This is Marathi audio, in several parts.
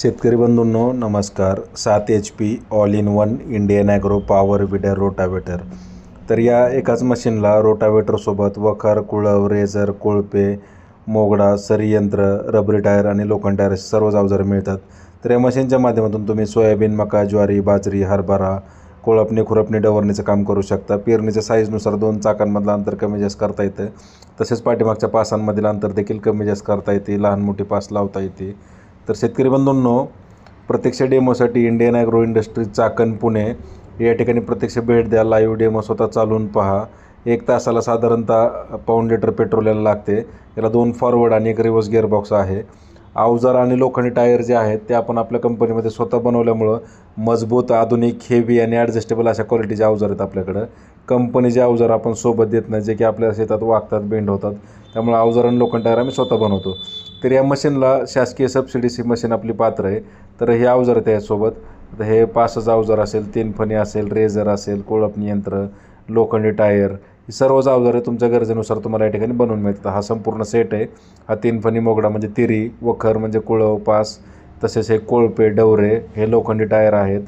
शेतकरी बंधूंनो नमस्कार. सात H P all in one Indian agro power weeder rotavator तर या एकाच मशीनला रोटावेटरसोबत वखार कुळव रेझर कोळपे मोगडा सरीयंत्र रबरी टायर आणि लोखंड टायर असे सर्वच अवजारं मिळतात. तर या मशीनच्या माध्यमातून तुम्ही सोयाबीन मका ज्वारी बाजरी हरभरा कोळपणी खुरपणी डवरणीचं काम करू शकता. पेरणीच्या साईजनुसार दोन चाकांमधलं अंतर कमी जास्त करता येतं. तसेच पाठीमागच्या पासांमधील अंतर देखील कमी जास्त करता येते. लहान मोठी पास लावता येते. तर शेतकरी बंधूंनो प्रत्यक्ष डेमोसाठी Indian agro industries Chakan Pune या ठिकाणी प्रत्यक्ष भेट द्या. लाईव्ह डेमो स्वतः चालवून पहा. एक तासाला साधारणतः पाऊंड लिटर पेट्रोल याला लागते. याला दोन फॉरवर्ड आणि एक रिव्हर्स गिअरबॉक्स आहे. अवजार आणि लोखंडी टायर जे आहेत ते आपण आपल्या कंपनीमध्ये स्वतः बनवल्यामुळं मजबूत आधुनिक हेवी आणि ॲडजस्टेबल अशा क्वालिटीचे अवजार आहेत आपल्याकडं. कंपनीचे अवजार आपण सोबत देत नाही जे की आपल्या शेतात वागतात बेंड होतात त्यामुळे अवजार आणि लोखंड टायर आम्ही स्वतः बनवतो. तर या मशीनला शासकीय सबसिडीची मशीन आपली पात्र आहे. तर हे अवजार त्यासोबत तर हे पाचच अवजार असेल तीन फणी असेल रेझर असेल कोळपणी यंत्र लोखंडी टायर ही सर्वच अवजारे तुमच्या गरजेनुसार तुम्हाला या ठिकाणी बनवून मिळतात. हा संपूर्ण सेट आहे. हा तीन फणी मोगडा म्हणजे तिरी वखर म्हणजे कुळव पास तसेच हे कोळपे डवरे हे लोखंडी टायर आहेत.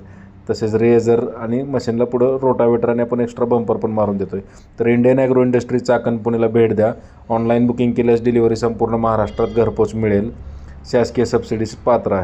तसेच रेझर आणि मशीनला पुढं रोटावेटर आणि आपण एक्स्ट्रा बंपर पण मारून देतो आहे तर इंडियन ॲग्रो इंडस्ट्री चाकण पुणेला भेट द्या. ऑनलाईन बुकिंग केल्यास डिलिव्हरी संपूर्ण महाराष्ट्रात घरपोच मिळेल. शासकीय सबसिडीज पात्र आहे